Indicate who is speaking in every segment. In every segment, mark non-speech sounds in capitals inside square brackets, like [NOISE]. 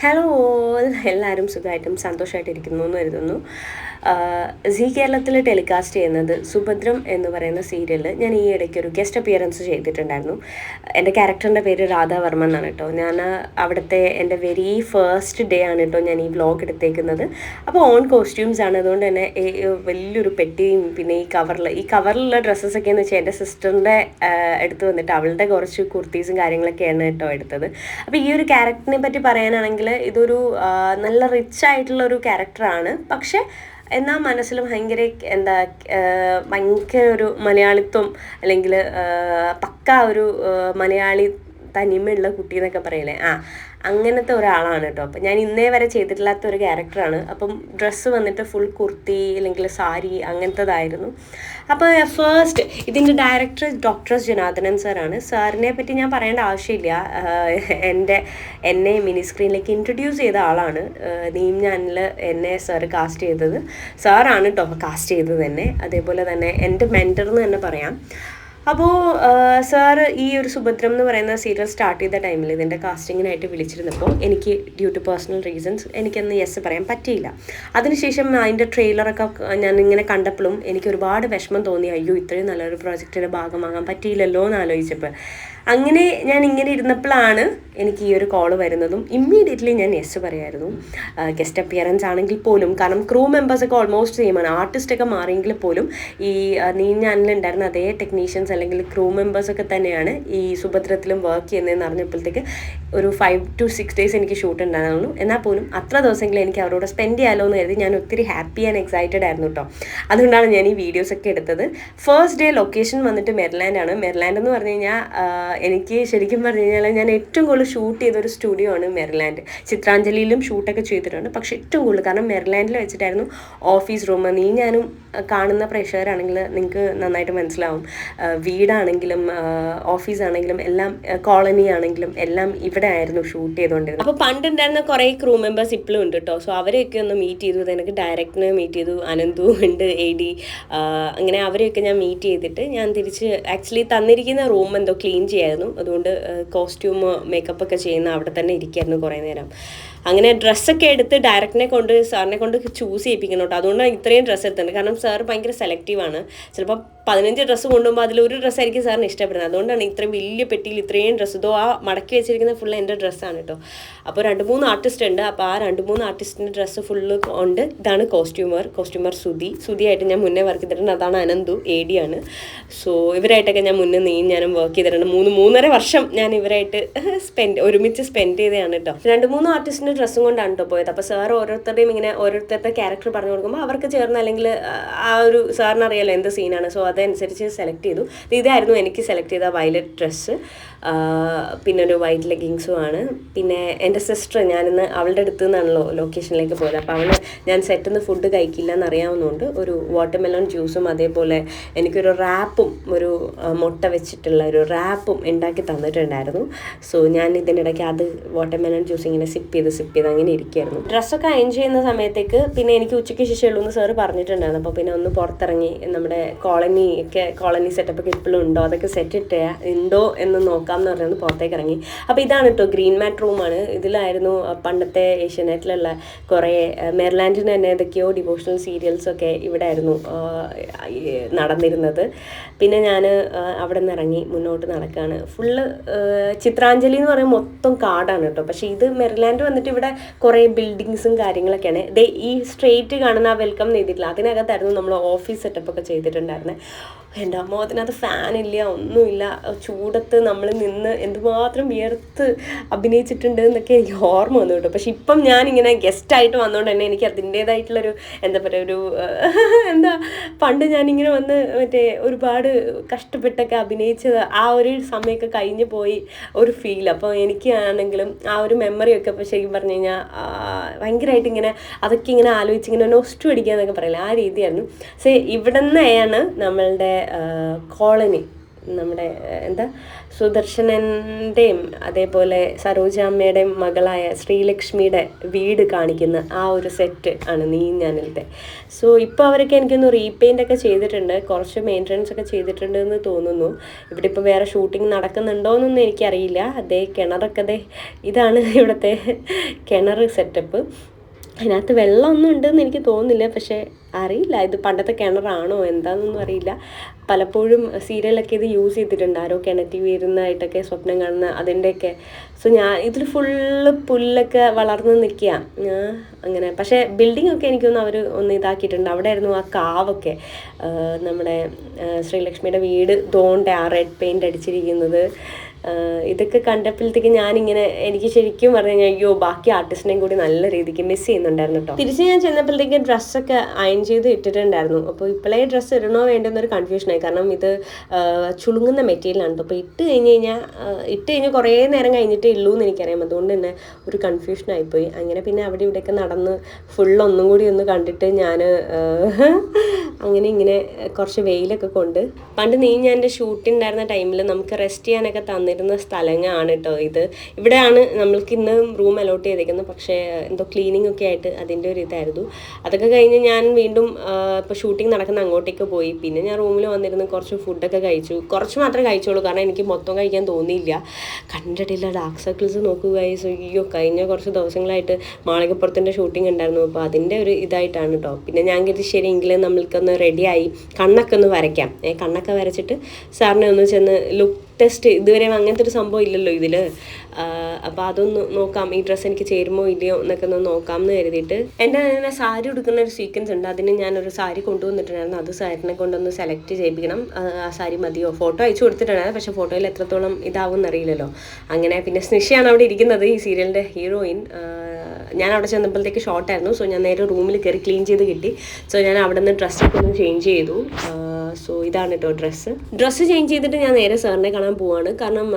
Speaker 1: Hello. All എല്ലാവരും സുഖമായിട്ടും സന്തോഷമായിട്ടിരിക്കുന്നു എന്ന് കരുതുന്നു. സി കേരളത്തിൽ ടെലികാസ്റ്റ് ചെയ്യുന്നത് സുഭദ്രം എന്ന് പറയുന്ന സീരിയലിൽ ഞാൻ ഈ ഇടയ്ക്ക് ഒരു ഗസ്റ്റ് അപ്പിയറൻസ് ചെയ്തിട്ടുണ്ടായിരുന്നു. എന്റെ ക്യാരക്ടറിന്റെ പേര് രാധാവർമ്മ എന്നാണ് കേട്ടോ. ഞാൻ അവിടുത്തെ എന്റെ വെരി ഫസ്റ്റ് ഡേ ആണ് കേട്ടോ ഞാൻ ഈ വ്ലോഗ് എടുത്തേക്കുന്നത്. അപ്പോൾ ഓൺ കോസ്റ്റ്യൂംസ് ആണ്. അതുകൊണ്ട് തന്നെ വലിയൊരു പെട്ടിയും പിന്നെ ഈ കവറിൽ ഈ കവറിലുള്ള ഡ്രസ്സസൊക്കെ എന്ന് വെച്ചാൽ എന്റെ സിസ്റ്ററിന്റെ എടുത്ത് വന്നിട്ട് അവളുടെ കുറച്ച് കുർത്തീസും കാര്യങ്ങളൊക്കെയാണ് കേട്ടോ എടുത്തത്. അപ്പോൾ ഈ ഒരു ക്യാരക്ടറിനെ പറ്റി പറയാനാണെങ്കിൽ ഇതൊരു നല്ല റിച്ച് ആയിട്ടുള്ള ഒരു ക്യാരക്ടറാണ് പക്ഷേ എന്നാൽ മനസ്സിൽ ഭയങ്കര എന്താ ഭയങ്കര ഒരു മലയാളിത്വം അല്ലെങ്കിൽ പക്ക ഒരു മലയാളി തനിമയുള്ള കുട്ടി എന്നൊക്കെ പറയില്ലേ? ആ അങ്ങനത്തെ ഒരാളാണ് കേട്ടോ. അപ്പം ഞാൻ ഇന്നേ വരെ ചെയ്തിട്ടില്ലാത്ത ഒരു ക്യാരക്ടറാണ്. അപ്പം ഡ്രസ്സ് വന്നിട്ട് ഫുൾ കുർത്തി അല്ലെങ്കിൽ സാരി അങ്ങനത്തതായിരുന്നു. അപ്പോൾ ഫസ്റ്റ് ഇതിന്റെ ഡയറക്ടർ ഡോക്ടർ ജനാർദ്ദനൻ സാറാണ് സാറിനെ പറ്റി ഞാൻ പറയേണ്ട ആവശ്യമില്ല. എന്റെ എന്നെ മിനി സ്ക്രീനിലേക്ക് ഇൻട്രൊഡ്യൂസ് ചെയ്ത ആളാണ്. നീം ഞാനിൽ എന്നെ സാർ കാസ്റ്റ് ചെയ്തത്. സാറാണ് കേട്ടോ കാസ്റ്റ് ചെയ്തത് തന്നെ അതേപോലെ തന്നെ എന്റെ മെന്റർ എന്ന് തന്നെ പറയാം. അപ്പോൾ സാർ ഈ ഒരു സുഭദ്രം എന്ന് പറയുന്ന സീരിയൽ സ്റ്റാർട്ട് ചെയ്ത ടൈമിൽ ഇതിന്റെ കാസ്റ്റിങ്ങിനായിട്ട് വിളിച്ചിരുന്നപ്പോൾ എനിക്ക് ഡ്യൂ ടു പേഴ്സണൽ റീസൺസ് എനിക്കന്ന് യെസ് പറയാൻ പറ്റിയില്ല. അതിനുശേഷം അതിന്റെ ട്രെയിലറൊക്കെ ഞാൻ ഇങ്ങനെ കണ്ടപ്പോഴും എനിക്ക് ഒരുപാട് വിഷമം തോന്നി. അയ്യോ ഇത്രയും നല്ലൊരു പ്രോജക്റ്റിന്റെ ഭാഗമാകാൻ പറ്റിയില്ലല്ലോ എന്ന് ആലോചിച്ചപ്പോൾ അങ്ങനെ ഞാൻ ഇങ്ങനെ ഇരുന്നപ്പോഴാണ് എനിക്ക് ഈ ഒരു കോൾ വരുന്നതും ഇമ്മീഡിയറ്റ്ലി ഞാൻ യെസ് പറയായിരുന്നു. ഗസ്റ്റ് അപ്പിയറൻസ് ആണെങ്കിൽ പോലും കാരണം ക്രൂ മെമ്പേഴ്സൊക്കെ ഓൾമോസ്റ്റ് സെയിം ആണ്. ആർട്ടിസ്റ്റൊക്കെ മാറിയെങ്കിൽ പോലും ഈ നീ ഞാനിലുണ്ടായിരുന്ന അതേ ടെക്നീഷ്യൻസ് അല്ലെങ്കിൽ ക്രൂ മെമ്പേഴ്സൊക്കെ തന്നെയാണ് ഈ സുഭദ്രത്തിലും വർക്ക് ചെയ്യുന്നതെന്ന് അറിഞ്ഞപ്പോഴത്തേക്ക് ഒരു ഫൈവ് ടു സിക്സ് ഡേയ്സ് എനിക്ക് ഷൂട്ട് ഉണ്ടായിരുന്നു. എന്നാൽ പോലും അത്ര ദിവസമെങ്കിലും എനിക്ക് അവരോട് സ്പെൻഡ് ചെയ്യാമല്ലോ എന്ന് കരുതി ഞാൻ ഒത്തിരി ഹാപ്പി ആൻഡ് എക്സൈറ്റഡ് ആയിരുന്നു കേട്ടോ. അതുകൊണ്ടാണ് ഞാൻ ഈ വീഡിയോസൊക്കെ എടുത്തത്. ഫസ്റ്റ് ഡേ ലൊക്കേഷൻ വന്നിട്ട് മെർലാൻഡാണ് മെർലാൻഡ് എന്ന് പറഞ്ഞു കഴിഞ്ഞാൽ എനിക്ക് ശരിക്കും പറഞ്ഞു കഴിഞ്ഞാൽ ഞാൻ ഏറ്റവും കൂടുതൽ ഷൂട്ട് ചെയ്ത ഒരു സ്റ്റുഡിയോ ആണ് മെറിലാൻഡ് ചിത്രാഞ്ജലിയിലും ഷൂട്ടൊക്കെ ചെയ്തിട്ടുണ്ട്. പക്ഷേ ഏറ്റവും കൂടുതൽ കാരണം മെറിലാൻഡിൽ വെച്ചിട്ടായിരുന്നു ഓഫീസ് റൂം നീ ഞാനും കാണുന്ന പ്രേക്ഷകരാണെങ്കിൽ നിങ്ങൾക്ക് നന്നായിട്ട് മനസ്സിലാവും. വീടാണെങ്കിലും ഓഫീസാണെങ്കിലും എല്ലാം കോളനി ആണെങ്കിലും എല്ലാം ഇവിടെ ആയിരുന്നു ഷൂട്ട് ചെയ്തുകൊണ്ടിരുന്നത് അപ്പോൾ പണ്ടുണ്ടായിരുന്ന കുറേ ക്രൂ മെമ്പേഴ്സ് ഇപ്പോഴും ഉണ്ട് കേട്ടോ സോ അവരെയൊക്കെ ഒന്ന് മീറ്റ് ചെയ്തു. എനിക്ക് ഡയറക്ടറിനെ മീറ്റ് ചെയ്തു. അനന്തു ഉണ്ട് എ ഡി അങ്ങനെ അവരെയൊക്കെ ഞാൻ മീറ്റ് ചെയ്തിട്ട് ഞാൻ തിരിച്ച് ആക്ച്വലി തന്നിരിക്കുന്ന റൂം എന്തോ ക്ലീൻ ചെയ്യായിരുന്നു അതുകൊണ്ട് കോസ്റ്റ്യൂം മേക്കപ്പ് ഒക്കെ ചെയ്യുന്ന അവിടെ തന്നെ ഇരിക്കായിരുന്നു കുറേ നേരം. അങ്ങനെ ഡ്രസ്സൊക്കെ എടുത്ത് ഡയറക്റ്റിനെ കൊണ്ട് സാറിനെ കൊണ്ട് ചൂസ് ചെയ്യിപ്പിക്കണം കേട്ടോ അതുകൊണ്ടാണ് ഇത്രയും ഡ്രസ്സ് എടുത്തത് കാരണം സാർ ഭയങ്കര സെലക്റ്റീവാണ് ചിലപ്പോൾ പതിനഞ്ച് ഡ്രസ്സ് കൊണ്ടുപോകുമ്പോൾ അതിൽ ഒരു ഡ്രസ്സായിരിക്കും സാറിന് ഇഷ്ടപ്പെടുന്നത്. അതുകൊണ്ടാണ് ഇത്രയും വലിയ പെട്ടിയിൽ ഇത്രയും ഡ്രസ്സ് ഇതോ ആ മടക്കി വെച്ചിരിക്കുന്ന ഫുൾ എന്റെ ഡ്രസ്സാണ് കേട്ടോ അപ്പോൾ രണ്ട് മൂന്ന് ആർട്ടിസ്റ്റ് ഉണ്ട്. അപ്പോൾ ആ രണ്ട് മൂന്ന് ആർട്ടിസ്റ്റിന്റെ ഡ്രസ്സ് ഫുള്ള് ഉണ്ട് ഇതാണ് കോസ്റ്റ്യൂമർ കോസ്റ്റ്യൂമർ സുധി. സുധിയായിട്ട് ഞാൻ മുന്നേ വർക്ക് ചെയ്തിട്ടുണ്ട്. അതാണ് അനന്തു എ ഡി ആണ്. സോ ഇവരായിട്ടൊക്കെ ഞാൻ മുന്നേ നീ ഞാനും വർക്ക് ചെയ്തിട്ടുണ്ട്. മൂന്ന് മൂന്നര വർഷം ഞാൻ ഇവരായിട്ട് [LAUGHS] സ്പെൻഡ് ഒരുമിച്ച് സ്പെൻഡ് ചെയ്തതാണ് കേട്ടോ രണ്ട് മൂന്ന് ആർട്ടിസ്റ്റിന്റെ ഡ്രസ്സും കൊണ്ടാണ് കേട്ടോ പോയത്. അപ്പോൾ സാർ ഓരോരുത്തരുടെയും ഇങ്ങനെ ഓരോരുത്തരുടെ ക്യാരക്ടർ പറഞ്ഞു കൊടുക്കുമ്പോൾ അവർക്ക് ചേർന്ന് അല്ലെങ്കിൽ ആ ഒരു സാറിന് അറിയാലോ എന്ത് സീനാണ് സോ അതനുസരിച്ച് സെലക്ട് ചെയ്തു. ഇതായിരുന്നു എനിക്ക് സെലക്ട് ചെയ്ത വയലറ്റ് ഡ്രസ്സ് പിന്നെ ഒരു വൈറ്റ് ലെഗിങ്സും ആണ്. പിന്നെ എന്റെ സിസ്റ്റർ ഞാനിന്ന് അവളുടെ അടുത്ത് നിന്നാണല്ലോ ലൊക്കേഷനിലേക്ക് പോയത്. അപ്പോൾ അവൾ ഞാൻ സെറ്റിൽ നിന്ന് ഫുഡ് കഴിക്കില്ല എന്നറിയാവുന്നതുകൊണ്ട് ഒരു വാട്ടർമെലൺ ജ്യൂസും അതേപോലെ എനിക്കൊരു റാപ്പും ഒരു മുട്ട വെച്ചിട്ടുള്ള ഒരു റാപ്പും ഉണ്ടാക്കി തന്നിട്ടുണ്ടായിരുന്നു. സോ ഞാൻ ഇതിനിടയ്ക്ക് അത് വാട്ടർമെലൺ ജ്യൂസ് ഇങ്ങനെ സിപ്പ് ചെയ്ത് സിപ്പ് ചെയ്ത് അങ്ങനെ ഇരിക്കുകയായിരുന്നു ഡ്രസ്സൊക്കെ അയൺ ചെയ്യുന്ന സമയത്തേക്ക് പിന്നെ എനിക്ക് ഉച്ചയ്ക്ക് ശേഷമുള്ളൂ എന്ന് സാറ് പറഞ്ഞിട്ടുണ്ടായിരുന്നു. അപ്പോൾ പിന്നെ ഒന്ന് പുറത്തിറങ്ങി നമ്മുടെ കോളനി ഒക്കെ കോളനി സെറ്റപ്പ് ഒക്കെ ഇപ്പോഴും ഉണ്ടോ? അതൊക്കെ സെറ്റ് ഇട്ടേ ഉണ്ടോ എന്ന് നോക്കാം എന്ന് പറഞ്ഞത് പുറത്തേക്ക് ഇറങ്ങി. അപ്പോൾ ഇതാണ് കേട്ടോ ഗ്രീൻ മാറ്റ് റൂമാണ് ഇതിലായിരുന്നു പണ്ടത്തെ ഏഷ്യാനെറ്റിലുള്ള കുറേ മെർലാൻഡിന് തന്നെ ഏതൊക്കെയോ ഡിവോഷണൽ സീരിയൽസൊക്കെ ഇവിടെ ആയിരുന്നു നടന്നിരുന്നത്. പിന്നെ ഞാൻ അവിടെ നിന്ന് ഇറങ്ങി മുന്നോട്ട് നടക്കുകയാണ് ഫുള്ള് ചിത്രാഞ്ജലി എന്ന് പറയുമ്പോൾ മൊത്തം കാടാണ് കേട്ടോ പക്ഷേ ഇത് മെറിലാൻഡ് വന്നിട്ട് ഇവിടെ കുറേ ബിൽഡിങ്സും കാര്യങ്ങളൊക്കെയാണ്. ദേ ഈ സ്ട്രെയിറ്റ് കാണുന്ന ആ വെൽക്കം ചെയ്തിട്ടില്ല അതിനകത്തായിരുന്നു നമ്മൾ ഓഫീസ് സെറ്റപ്പ് ഒക്കെ ചെയ്തിട്ടുണ്ടായിരുന്നത് എന്റെ അമ്മ അതിനകത്ത് ഫാനില്ല ഒന്നുമില്ല. ചൂടത്ത് നമ്മൾ നിന്ന് എന്തുമാത്രം വിയർത്ത് അഭിനയിച്ചിട്ടുണ്ട് എന്നൊക്കെ എനിക്ക് ഓർമ്മ വന്നു കേട്ടോ പക്ഷെ ഇപ്പം ഞാനിങ്ങനെ ഗസ്റ്റായിട്ട് വന്നുകൊണ്ട് തന്നെ എനിക്ക് അതിന്റേതായിട്ടുള്ളൊരു എന്താ പറയുക ഒരു എന്താ പണ്ട് ഞാനിങ്ങനെ വന്ന് മറ്റേ ഒരുപാട് കഷ്ടപ്പെട്ടൊക്കെ അഭിനയിച്ചത് ആ ഒരു സമയമൊക്കെ കഴിഞ്ഞു പോയി ഒരു ഫീൽ അപ്പോൾ എനിക്കാണെങ്കിലും ആ ഒരു മെമ്മറിയൊക്കെ ഇപ്പോൾ ശരിക്കും പറഞ്ഞു കഴിഞ്ഞാൽ ഭയങ്കരമായിട്ട് ഇങ്ങനെ അതൊക്കെ ഇങ്ങനെ ആലോചിച്ച് ഇങ്ങനെ നൊസ്റ്റു അടിക്കുക എന്നൊക്കെ പറയില്ല ആ രീതിയായിരുന്നു. സേ ഇവിടെ നിന്നാണ് നമ്മളുടെ കോളനി നമ്മുടെ എന്താ സുദർശനന്റെയും അതേപോലെ സരോജാമ്മയുടെയും മകളായ ശ്രീലക്ഷ്മിയുടെ വീട് കാണിക്കുന്ന ആ ഒരു സെറ്റ് ആണ് നീ ഞാനിലത്തെ. സോ ഇപ്പോൾ അവരൊക്കെ എനിക്കൊന്ന് റീപെയിന്റ് ഒക്കെ ചെയ്തിട്ടുണ്ട്. കുറച്ച് മെയിന്റനൻസ് ഒക്കെ ചെയ്തിട്ടുണ്ട് എന്ന് തോന്നുന്നു. ഇവിടെ ഇപ്പോൾ വേറെ ഷൂട്ടിംഗ് നടക്കുന്നുണ്ടോ എന്നൊന്നും എനിക്കറിയില്ല. അതേ കിണറൊക്കെ ദേ ഇതാണ് ഇവിടുത്തെ കിണർ സെറ്റപ്പ്. അതിനകത്ത് വെള്ളമൊന്നും ഉണ്ടെന്ന് എനിക്ക് തോന്നുന്നില്ല. പക്ഷേ അറിയില്ല. ഇത് പണ്ടത്തെ കിണറാണോ? എന്താണെന്നൊന്നും അറിയില്ല. പലപ്പോഴും സീരിയലൊക്കെ ഇത് യൂസ് ചെയ്തിട്ടുണ്ട്. ആരോ കിണറ്റി വീഴുന്നതായിട്ടൊക്കെ സ്വപ്നം കാണുന്ന അതിന്റെയൊക്കെ സോ ഞാൻ ഇതിൽ ഫുള്ള് പുല്ലൊക്കെ വളർന്ന് നിൽക്കുക അങ്ങനെ. പക്ഷേ ബിൽഡിംഗ് ഒക്കെ എനിക്കൊന്ന് അവർ ഒന്ന് ഇതാക്കിയിട്ടുണ്ട്. അവിടെ ആയിരുന്നു ആ കാവൊക്കെ. നമ്മുടെ ശ്രീലക്ഷ്മിയുടെ വീട് തോണ്ട ആ റെഡ് പെയിന്റ് അടിച്ചിരിക്കുന്നത്. ഇതൊക്കെ കണ്ടപ്പോഴത്തേക്ക് ഞാനിങ്ങനെ എനിക്ക് ശരിക്കും പറഞ്ഞു കഴിഞ്ഞാൽ അയ്യോ ബാക്കി ആർട്ടിസ്റ്റിനെയും കൂടി നല്ല രീതിക്ക് മിസ് ചെയ്യുന്നുണ്ടായിരുന്നു കേട്ടോ തിരിച്ച് ഞാൻ ചെന്നപ്പോഴത്തേക്ക് ഡ്രസ്സൊക്കെ അയൺ ചെയ്ത് ഇട്ടിട്ടുണ്ടായിരുന്നു. അപ്പോൾ ഇപ്പോഴേ ഡ്രസ്സ് ഇടണോ വേണ്ടെന്നൊരു കൺഫ്യൂഷനായി കാരണം ഇത് ചുളുങ്ങുന്ന മെറ്റീരിയലാണ്. അപ്പോൾ ഇട്ട് കഴിഞ്ഞ് കഴിഞ്ഞാൽ ഇട്ട് കഴിഞ്ഞ് കുറേ നേരം കഴിഞ്ഞിട്ടേ ഉള്ളൂ എന്ന് എനിക്കറിയാം. അതുകൊണ്ട് തന്നെ ഒരു കൺഫ്യൂഷൻ ആയിപ്പോയി. അങ്ങനെ പിന്നെ അവിടെ ഇവിടെയൊക്കെ നടന്ന് ഫുൾ ഒന്നും കൂടി ഒന്ന് കണ്ടിട്ട് ഞാൻ അങ്ങനെ ഇങ്ങനെ കുറച്ച് വെയിലൊക്കെ കൊണ്ട്. പണ്ട് നീ ഞാൻ എന്റെ ഷൂട്ടിംഗ് ഉണ്ടായിരുന്ന ടൈമിൽ നമുക്ക് റെസ്റ്റ് ചെയ്യാനൊക്കെ തന്നിരുന്ന സ്ഥലങ്ങളാണ് കേട്ടോ ഇത്. ഇവിടെയാണ് നമ്മൾക്ക് ഇന്ന് റൂം അലോട്ട് ചെയ്തേക്കുന്നത്. പക്ഷേ എന്തോ ക്ലീനിങ് ഒക്കെ ആയിട്ട് അതിന്റെ ഒരു ഇതായിരുന്നു. അതൊക്കെ കഴിഞ്ഞ് ഞാൻ വീണ്ടും ഇപ്പോൾ ഷൂട്ടിംഗ് നടക്കുന്ന അങ്ങോട്ടേക്ക് പോയി. പിന്നെ ഞാൻ റൂമിൽ വന്നിരുന്ന് കുറച്ച് ഫുഡൊക്കെ കഴിച്ചു. കുറച്ച് മാത്രമേ കഴിച്ചോളൂ കാരണം എനിക്ക് മൊത്തം കഴിക്കാൻ തോന്നിയില്ല. കണ്ടിട്ടില്ല ഡാർക്ക് സർക്കിൾസ് നോക്കുക. അയ്യോ കഴിഞ്ഞ കുറച്ച് ദിവസങ്ങളായിട്ട് മാളികപ്പുറത്തിന്റെ ഷൂട്ടിംഗ് ഉണ്ടായിരുന്നു. അപ്പോൾ അതിന്റെ ഒരു ഇതായിട്ടാണ് കേട്ടോ പിന്നെ ഞാൻ കരുതി ശരിയെങ്കിലും നമ്മൾക്കൊന്ന് റെഡിയായി കണ്ണൊക്കെ ഒന്ന് വരയ്ക്കാം. ഏ കണ്ണൊക്കെ വരച്ചിട്ട് സാറിനെ ഒന്ന് ചെന്ന് ലുക്ക് ടെസ്റ്റ് ഇതുവരെ അങ്ങനത്തെ ഒരു സംഭവം ഇല്ലല്ലോ ഇതിൽ അപ്പോൾ അതൊന്ന് നോക്കാം. ഈ ഡ്രസ്സ് എനിക്ക് ചേരുമോ ഇല്ലയോ എന്നൊക്കെ ഒന്ന് നോക്കാം എന്ന് കരുതിയിട്ട്. എന്റെ തന്നെ സാരി ഉടുക്കുന്ന ഒരു സീക്വൻസ് ഉണ്ട്. അതിന് ഞാനൊരു സാരി കൊണ്ടുവന്നിട്ടുണ്ടായിരുന്നു. അത് സാരിനെ കൊണ്ടൊന്ന് സെലക്ട് ചെയ്യിപ്പിക്കണം. ആ സാരി മതിയോ? ഫോട്ടോ അയച്ചു കൊടുത്തിട്ടുണ്ടായിരുന്നു. പക്ഷേ ഫോട്ടോയിൽ എത്രത്തോളം ഇതാവും എന്നറിയില്ലല്ലോ അങ്ങനെ പിന്നെ സ്നിഷയാണ് അവിടെ ഇരിക്കുന്നത് ഈ സീരിയലിന്റെ ഹീറോയിൻ ഞാൻ അവിടെ ചെന്നപ്പോഴത്തേക്ക് ഷോർട്ടായിരുന്നു സോ ഞാൻ നേരെ റൂമിൽ കയറി ക്ലീൻ ചെയ്ത് കിട്ടി. സോ ഞാൻ അവിടെ നിന്ന് ഡ്രസ്സൊക്കെ ഒന്ന് ചേഞ്ച് ചെയ്തു. സോ ഇതാണ് കേട്ടോ ഡ്രസ്സ് ഡ്രസ്സ് ചേഞ്ച് ചെയ്തിട്ട് ഞാൻ നേരെ സാറിനെ കാണാൻ പോവാണ്. കാരണം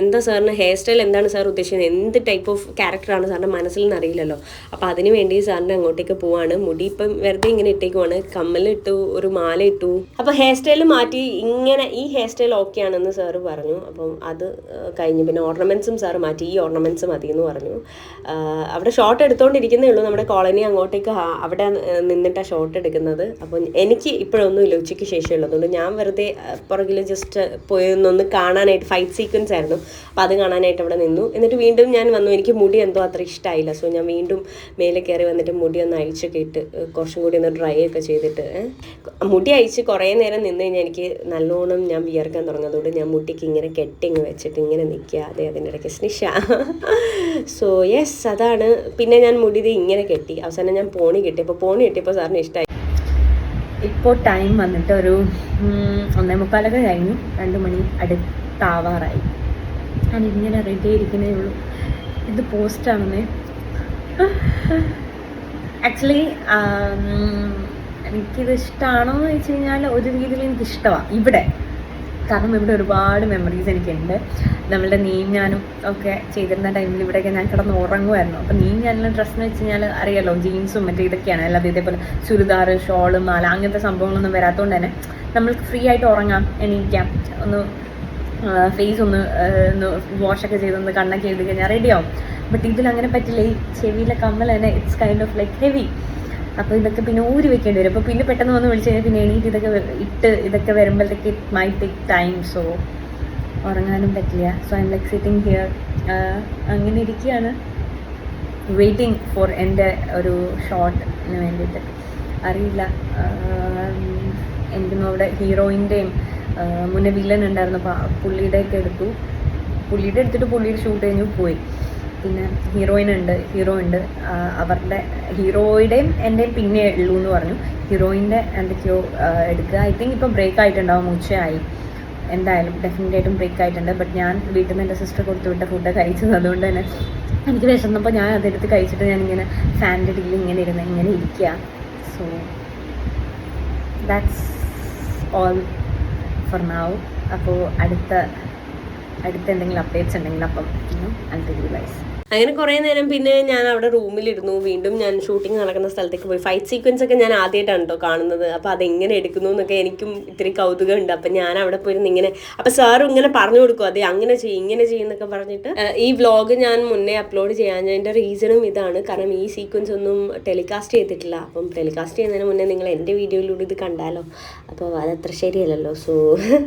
Speaker 1: എന്താ സാറിന് ഹെയർ സ്റ്റൈൽ എന്താണ് സാർ ഉദ്ദേശിക്കുന്നത് എന്ത് ടൈപ്പ് ഓഫ് ക്യാരക്ടറാണ് സാറിന്റെ മനസ്സിൽ നിന്ന് അറിയില്ലല്ലോ. അപ്പോൾ അതിന് വേണ്ടി സാറിന്റെ അങ്ങോട്ടേക്ക് പോവാണ്. മുടി ഇപ്പം വെറുതെ ഇങ്ങനെ ഇട്ടേക്കുവാണ്. കമ്മലിട്ടു ഒരു മാല ഇട്ടു. അപ്പോൾ ഹെയർ സ്റ്റൈൽ മാറ്റി ഇങ്ങനെ ഈ ഹെയർ സ്റ്റൈൽ ഓക്കെ ആണെന്ന് സാറ് പറഞ്ഞു. അപ്പം അത് കഴിഞ്ഞ്. പിന്നെ ഓർണമെന്റ്സും സാറ് മാറ്റി. ഈ ഓർണമെന്റ്സ് മതി എന്ന് പറഞ്ഞു അവിടെ ഷോട്ട് എടുത്തുകൊണ്ടിരിക്കുന്നേ ഉള്ളൂ. നമ്മുടെ കോളനി അങ്ങോട്ടേക്ക് അവിടെ നിന്നിട്ടാണ് ഷോട്ട് എടുക്കുന്നത്. അപ്പം എനിക്ക് ഇപ്പോഴൊന്നും ഇല്ല ഉച്ചയ്ക്ക് ശേഷമുള്ളൂ അതുകൊണ്ട് ഞാൻ വെറുതെ പുറകിൽ ജസ്റ്റ് പോയി ഒന്നൊന്ന് കാണാനായിട്ട് ഫൈറ്റ് സീക്വൻസ് ആയിരുന്നു. അപ്പോൾ അത് കാണാനായിട്ട് അവിടെ നിന്നു. എന്നിട്ട് വീണ്ടും ഞാൻ വന്നു. എനിക്ക് മുടി എന്തോ അത്ര ഇഷ്ടമായില്ല സോ ഞാൻ വീണ്ടും മേലെ കയറി വന്നിട്ട് മുടി ഒന്ന് അഴിച്ചൊക്കെ ഇട്ട് ഏഹ് കുറച്ചും കൂടി ഒന്ന് ഡ്രൈ ഒക്കെ ചെയ്തിട്ട് മുടി അഴിച്ച് കുറേ നേരം നിന്ന് കഴിഞ്ഞാൽ എനിക്ക് നല്ലോണം ഞാൻ വിയർക്കാൻ തുടങ്ങുന്നതുകൊണ്ട് ഞാൻ മുട്ടിക്ക് ഇങ്ങനെ കെട്ടിങ് വെച്ചിട്ട് ഇങ്ങനെ നിൽക്കുക. അതെ അതിന്റെ ഇടയ്ക്ക് സ്നിഷ. [LAUGHS] സോ യെസ് അതാണ്. പിന്നെ ഞാൻ മുടി ഇത് ഇങ്ങനെ കെട്ടി. അവസാനം ഞാൻ പോണി കിട്ടി അപ്പോൾ പോണി കിട്ടിയപ്പോൾ സാറിന് ഇഷ്ടമായി
Speaker 2: ഇപ്പോൾ ടൈം വന്നിട്ട് ഒരു ഒന്നേ മുക്കാലൊക്കെ കഴിഞ്ഞു. രണ്ട് മണി അടുത്താവാറായി. ഇങ്ങനെ റെഡി ആയിരിക്കുന്നേ ഉള്ളൂ. ഇത് പോസ്റ്റാണെന്നേ ആക്ച്വലി എനിക്കിത് ഇഷ്ടമാണോ എന്ന് വെച്ച് കഴിഞ്ഞാൽ ഒരു രീതിയിൽ എനിക്ക് ഇഷ്ടമാണ് ഇവിടെ. കാരണം ഇവിടെ ഒരുപാട് മെമ്മറീസ് എനിക്കുണ്ട്. നമ്മളുടെ നീയും ഞാനും ഒക്കെ ചെയ്തിരുന്ന ടൈമിൽ ഇവിടെയൊക്കെ ഞാൻ കിടന്ന് ഉറങ്ങുമായിരുന്നു. അപ്പം നീയും ഞാനുള്ള ഡ്രസ്സ് എന്ന് വെച്ച് കഴിഞ്ഞാൽ അറിയാലോ ജീൻസും മറ്റേ ഇതൊക്കെയാണ്. അല്ലാതെ ഇതേപോലെ ചുരിദാർ ഷോൾ മാല അങ്ങനത്തെ സംഭവങ്ങളൊന്നും വരാത്തതുകൊണ്ട് തന്നെ നമ്മൾക്ക് ഫ്രീ ആയിട്ട് ഉറങ്ങാം എണീക്കാം ഒന്ന് ഫേസ് ഒന്ന് ഒന്ന് വാഷൊക്കെ ചെയ്തൊന്ന് കണ്ണൊക്കെ എഴുതി കഴിഞ്ഞാൽ റെഡിയാവും ബട്ട് ഇതിൽ അങ്ങനെ പറ്റില്ല. ഈ ചെവിയിലെ കമ്മൽ തന്നെ it's kind of like heavy അപ്പോൾ ഇതൊക്കെ പിന്നെ ഊരി വെക്കേണ്ടി വരും. അപ്പോൾ പിന്നെ പെട്ടെന്ന് വന്ന് വിളിച്ചു കഴിഞ്ഞാൽ പിന്നെ എണീറ്റ് ഇതൊക്കെ ഇട്ട് ഇതൊക്കെ വരുമ്പോഴത്തേക്ക് it my take time so ഉറങ്ങാനും പറ്റില്ല. So I'm like sitting here അങ്ങനെ ഇരിക്കുകയാണ് വെയിറ്റിംഗ് ഫോർ എന്റെ ഒരു ഷോട്ടിന് വേണ്ടിയിട്ട്. അറിയില്ല. എന്റെ അവിടെ ഹീറോയിന്റെയും മുന്നേ വില്ലൻ ഉണ്ടായിരുന്നു അപ്പോൾ പുള്ളിയുടെയൊക്കെ എടുത്തു. പുള്ളിയുടെ എടുത്തിട്ട് പുള്ളിയുടെ ഷൂട്ട് കഴിഞ്ഞു പോയി. പിന്നെ ഹീറോയിൻ ഉണ്ട് ഹീറോ ഉണ്ട് അവരുടെ ഹീറോയുടെയും എന്റെയും പിന്നെ ഉള്ളൂ എന്ന് പറഞ്ഞു. ഹീറോയിന്റെ എന്തൊക്കെയോ എടുക്കുക. ഐ തിങ്ക് ഇപ്പം ബ്രേക്ക് ആയിട്ടുണ്ടാവും ഉച്ചയായി. എന്തായാലും ഡെഫിനറ്റ് ആയിട്ടും ബ്രേക്ക് ആയിട്ടുണ്ട് ബട്ട് ഞാൻ വീട്ടിൽ നിന്ന് എന്റെ സിസ്റ്റർ കൊടുത്തു വിട്ട ഫുഡ് കഴിച്ചത്. അതുകൊണ്ട് തന്നെ എനിക്ക് വിശന്നപ്പോൾ ഞാൻ അതെടുത്ത് കഴിച്ചിട്ട് ഞാനിങ്ങനെ ഫാനിന്റെ ഡീൽ ഇങ്ങനെ ഇരുന്ന് ഇങ്ങനെ ഇരിക്കുക. സോ ദാറ്റ്സ് ഓൾ ഫോർ നാവ് അപ്പോൾ അടുത്ത അടുത്ത എന്തെങ്കിലും അപ്ഡേറ്റ്സ് ഉണ്ടെങ്കിൽ അപ്പം ഐ ടെൽ യു
Speaker 1: അങ്ങനെ കുറേ നേരം പിന്നെ ഞാൻ അവിടെ റൂമിലിരുന്നു. വീണ്ടും ഞാൻ ഷൂട്ടിംഗ് നടക്കുന്ന സ്ഥലത്തേക്ക് പോയി. ഫൈറ്റ് സീക്വൻസ് ഒക്കെ ഞാൻ ആദ്യമായിട്ടാണ് കേട്ടോ കാണുന്നത്. അപ്പോൾ അതെങ്ങനെ എടുക്കുന്നു എന്നൊക്കെ എനിക്കും ഇത്തിരി കൗതുകമുണ്ട്. അപ്പം ഞാൻ അവിടെ പോയിരുന്ന് ഇങ്ങനെ. അപ്പം സാറും ഇങ്ങനെ പറഞ്ഞു കൊടുക്കും. അതെ അങ്ങനെ ചെയ്യും ഇങ്ങനെ ചെയ്യുന്നൊക്കെ പറഞ്ഞിട്ട് ഈ വ്ലോഗ് ഞാൻ മുന്നേ അപ്ലോഡ് ചെയ്യാഞ്ഞതിന്റെ റീസണും ഇതാണ്. കാരണം ഈ സീക്വൻസ് ഒന്നും ടെലികാസ്റ്റ് ചെയ്തിട്ടില്ല. അപ്പം ടെലികാസ്റ്റ് ചെയ്യുന്നതിന് മുന്നേ നിങ്ങൾ എന്റെ വീഡിയോയിലൂടെ ഇത് കണ്ടാലോ? അപ്പോൾ അതത്ര ശരിയല്ലല്ലോ. സോ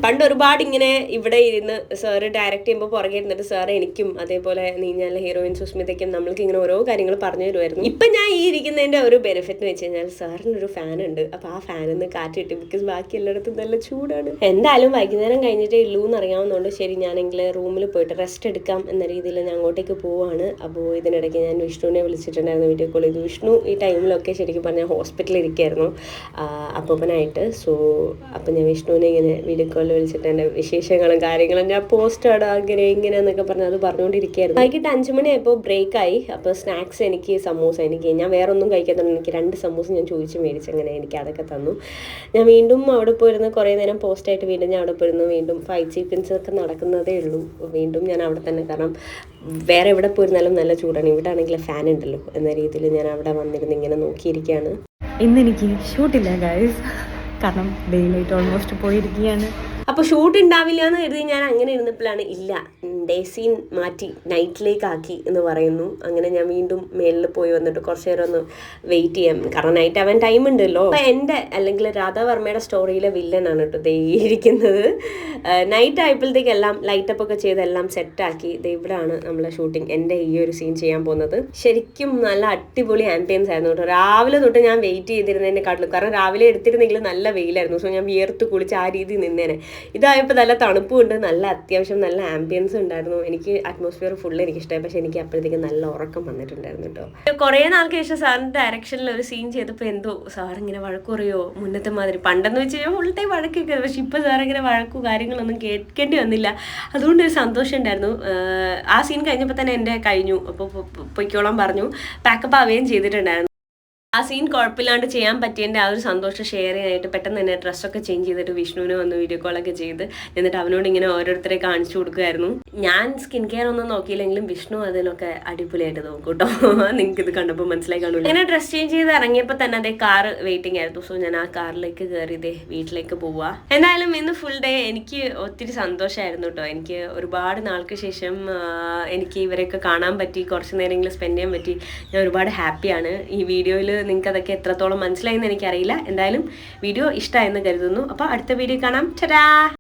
Speaker 1: പണ്ട് ഒരുപാട് ഇങ്ങനെ ഇവിടെ ഇരുന്ന് സാറ് ഡയറക്റ്റ് ചെയ്യുമ്പോൾ പുറകെ ഇരുന്നിട്ട് സാർ എനിക്കും അതേപോലെ നീ ഞാൻ ഹീറോയിൻ സുസ്മിതയ്ക്കും നമ്മൾക്ക് ഇങ്ങനെ ഓരോ കാര്യങ്ങൾ പറഞ്ഞു തരുമായിരുന്നു. ഇപ്പം ഞാൻ ഈ ഇരിക്കുന്നതിന്റെ ഒരു ബെനിഫിറ്റ് എന്ന് വെച്ച് കഴിഞ്ഞാൽ സാറിന് ഒരു ഫാൻ ഉണ്ട്. അപ്പോൾ ആ ഫാനിൽ നിന്ന് കാറ്റ് കിട്ടി. ബിക്കോസ് ബാക്കി എല്ലായിടത്തും നല്ല ചൂടാണ്. എന്തായാലും വൈകുന്നേരം കഴിഞ്ഞിട്ടേ ഉള്ളൂ എന്ന് അറിയാവുന്നതുകൊണ്ട് ശരി ഞാനെങ്കിൽ റൂമിൽ പോയിട്ട് റെസ്റ്റ് എടുക്കാം എന്ന രീതിയിൽ ഞാൻ അങ്ങോട്ടേക്ക് പോവാണ്. അപ്പോൾ ഇതിനിടയ്ക്ക് ഞാൻ വിഷ്ണുവിനെ വിളിച്ചിട്ടുണ്ടായിരുന്നു വീഡിയോ കോൾ വിഷ്ണു ഈ ടൈമിലൊക്കെ ശരിക്കും പറഞ്ഞാൽ ഹോസ്പിറ്റലിൽ ഇരിക്കുകയായിരുന്നു അപ്പൂപ്പനായിട്ട്. സോ അപ്പം ഞാൻ വിഷ്ണുവിനെ ഇങ്ങനെ വീഡിയോ കോളിൽ വിളിച്ചിട്ട് വിശേഷങ്ങളും കാര്യങ്ങളും ഞാൻ പോസ്റ്റ് ആടാ അങ്ങനെ ഇങ്ങനെ എന്നൊക്കെ പറഞ്ഞ് അത് പറഞ്ഞുകൊണ്ടിരിക്കുകയായിരുന്നു വൈകിട്ട് അഞ്ച് മണിയായപ്പോൾ ബ്രേക്കായി. അപ്പോൾ സ്നാക്സ് എനിക്ക് സമൂസ എനിക്ക് ഞാൻ വേറെ ഒന്നും കഴിക്കാത്തതുകൊണ്ട് എനിക്ക് രണ്ട് സമൂസ ഞാൻ ചോദിച്ച് മേടിച്ച് അങ്ങനെ എനിക്ക് അതൊക്കെ തന്നു. ഞാൻ വീണ്ടും അവിടെ പോയിരുന്ന് കുറേ നേരം പോസ്റ്റായിട്ട് വീണ്ടും ഞാൻ അവിടെ പോയിരുന്നു. വീണ്ടും ഫൈവ് ചിക്കൻസ് ഒക്കെ നടക്കുന്നതേ ഉള്ളൂ. വീണ്ടും ഞാൻ അവിടെ തന്നെ കാരണം വേറെ എവിടെ പോയിരുന്നാലും നല്ല ചൂടാണ്. ഇവിടെ ആണെങ്കിൽ ഫാൻ ഉണ്ടല്ലോ എന്ന രീതിയിൽ ഞാൻ അവിടെ വന്നിരുന്ന് ഇങ്ങനെ നോക്കിയിരിക്കുകയാണ്.
Speaker 2: ഇന്ന് എനിക്ക് ഷൂട്ടില്ല ഗൈസ് കാരണം ഡെയിലി ഓൾമോസ്റ്റ് പോയിരിക്കുകയാണ്.
Speaker 1: അപ്പോൾ ഷൂട്ട് ഉണ്ടാവില്ല എന്ന് കരുതി ഞാൻ അങ്ങനെ ഇരുന്നപ്പോഴാണ് ഇല്ല ഡേ സീൻ മാറ്റി നൈറ്റിലേക്ക് ആക്കി എന്ന് പറയുന്നു. അങ്ങനെ ഞാൻ വീണ്ടും മേലിൽ പോയി വന്നിട്ട് കുറച്ച് നേരം ഒന്ന് വെയിറ്റ് ചെയ്യാം. കാരണം നൈറ്റ് അവൻ ടൈം ഉണ്ടല്ലോ. അപ്പോൾ എന്റെ അല്ലെങ്കിൽ രാധാവർമ്മയുടെ സ്റ്റോറിയിലെ വില്ലനാണ് കേട്ടോ ദേ ഇരിക്കുന്നത്. നൈറ്റ് ആയപ്പോഴത്തേക്ക് എല്ലാം ലൈറ്റപ്പ് ഒക്കെ ചെയ്ത് എല്ലാം സെറ്റാക്കി ദേ ഇവിടെയാണ് നമ്മളെ ഷൂട്ടിംഗ് എന്റെ ഈ ഒരു സീൻ ചെയ്യാൻ പോകുന്നത്. ശരിക്കും നല്ല അടിപൊളി ആംബിയൻസ് ആയിരുന്നു കേട്ടോ. രാവിലെ തൊട്ട് ഞാൻ വെയിറ്റ് ചെയ്തിരുന്നതിനെ കാട്ടിലും കാരണം രാവിലെ എടുത്തിരുന്നെങ്കിൽ നല്ല വെയിലായിരുന്നു. സോ ഞാൻ വിയർത്ത് കുളിച്ച് ആ രീതി നിന്നേനെ. ഇതായപ്പോൾ നല്ല തണുപ്പുണ്ട് നല്ല അത്യാവശ്യം നല്ല ആംബിയൻസ് ഉണ്ടായിരുന്നു. എനിക്ക് അറ്റ്മോസ്ഫിയർ ഫുൾ എനിക്കിഷ്ടമായി പക്ഷേ എനിക്ക് അപ്പോഴത്തേക്ക് നല്ല ഉറക്കം വന്നിട്ടുണ്ടായിരുന്നു കേട്ടോ. കുറേ നാൾക്ക് ശേഷം സാറിന്റെ ഡയറക്ഷനിൽ ഒരു സീൻ ചെയ്തപ്പോൾ എന്തോ സാർ ഇങ്ങനെ വഴക്കുറയോ മുന്നത്തെ മാതിരി. പണ്ടെന്ന് വെച്ച് കഴിഞ്ഞാൽ ഫുൾ ടൈം വഴക്കൊക്കെ. പക്ഷെ ഇപ്പോൾ സാർ ഇങ്ങനെ വഴക്കു കാര്യങ്ങളൊന്നും കേൾക്കേണ്ടി വന്നില്ല. അതുകൊണ്ട് ഒരു സന്തോഷം ഉണ്ടായിരുന്നു. ആ സീൻ കഴിഞ്ഞപ്പോൾ തന്നെ എന്റെ കഴിഞ്ഞു. അപ്പോൾ പൊയ്ക്കോളാൻ പറഞ്ഞു. പാക്കപ്പ് ആവുകയും ചെയ്തിട്ടുണ്ടായിരുന്നു. ആ സീൻ കുഴപ്പമില്ലാണ്ട് ചെയ്യാൻ പറ്റിയതിന്റെ ആ ഒരു സന്തോഷം ഷെയർ ചെയ്യാനായിട്ട് പെട്ടെന്ന് തന്നെ ഡ്രസ്സൊക്കെ ചേഞ്ച് ചെയ്തിട്ട് വിഷ്ണുവിനെ വന്ന് വീഡിയോ കോളൊക്കെ ചെയ്ത് എന്നിട്ട് അവനോട് ഇങ്ങനെ ഓരോരുത്തരെ കാണിച്ചു കൊടുക്കുമായിരുന്നു ഞാൻ സ്കിൻ കെയർ ഒന്നും നോക്കിയില്ലെങ്കിലും വിഷ്ണു അതിനൊക്കെ അടിപൊളിയായിട്ട് നോക്കും കേട്ടോ [LAUGHS] നിങ്ങൾക്ക് ഇത് കണ്ടപ്പോൾ മനസ്സിലായി കാണില്ല ഇങ്ങനെ ഡ്രസ് ചേഞ്ച് ചെയ്ത് ഇറങ്ങിയപ്പോൾ തന്നെ അതേ കാർ വെയിറ്റിംഗ് ആയിരുന്നു. സോ ഞാൻ ആ കാറിലേക്ക് കയറി ഇതേ വീട്ടിലേക്ക് പോവുക എന്തായാലും ഇന്ന് ഫുൾ ഡേ എനിക്ക് ഒത്തിരി സന്തോഷമായിരുന്നു കേട്ടോ എനിക്ക് ഒരുപാട് നാൾക്ക് ശേഷം എനിക്ക് ഇവരെയൊക്കെ കാണാൻ പറ്റി. കുറച്ച് നേരമെങ്കിലും സ്പെൻഡ് ചെയ്യാൻ പറ്റി. ഞാൻ ഒരുപാട് ഹാപ്പിയാണ് ഈ വീഡിയോയിൽ നിങ്ങൾക്ക് അതൊക്കെ എത്രത്തോളം മനസ്സിലായി എന്ന് എനിക്കറിയില്ല. എന്തായാലും വീഡിയോ ഇഷ്ടമായെന്ന് കരുതുന്നു. അപ്പോൾ അടുത്ത വീഡിയോ കാണാം. ചടാ